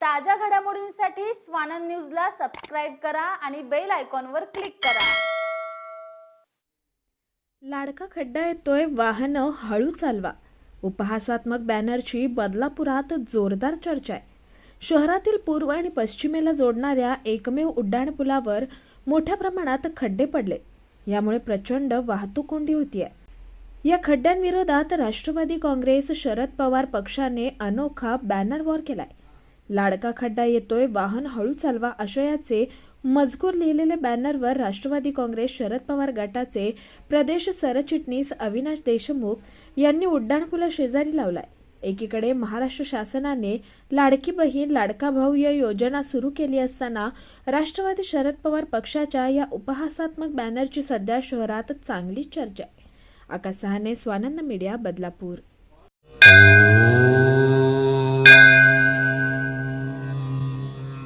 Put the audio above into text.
ताज्या घडामोडींसाठी स्वानंद न्यूजला सबस्क्राईब करा आणि बेल आयकॉनवर क्लिक करा. लाडका खड्डा येतोय वाहनं हळू चालवा. उपहासात्मक बॅनरची बदलापुरात जोरदार चर्चा आहे. शहरातील पूर्व आणि पश्चिमेला जोडणाऱ्या एकमेव उड्डाणपुलावर मोठ्या प्रमाणात खड्डे पडले. यामुळे प्रचंड वाहतूक कोंडी होतीये. या खड्ड्यांविरोधात राष्ट्रवादी काँग्रेस शरद पवार पक्षाने अनोखा बॅनर वॉर केलाय. लाडका खड्डा येतोय वाहन हळू चालवा आशयाचे मजकूर लिहिलेले बॅनरवर राष्ट्रवादी काँग्रेस शरद पवार गटाचे प्रदेश सरचिटणीस अविनाश देशमुख यांनी उड्डाणपुला शेजारी लावलाय. एकीकडे महाराष्ट्र शासनाने लाडकी बहीण लाडका भाऊ या योजना सुरू केली असताना राष्ट्रवादी शरद पवार पक्षाच्या या उपहासात्मक बॅनरची सध्या शहरात चांगली चर्चा आहे. आकाश सहाने स्वानंद मीडिया बदलापूर.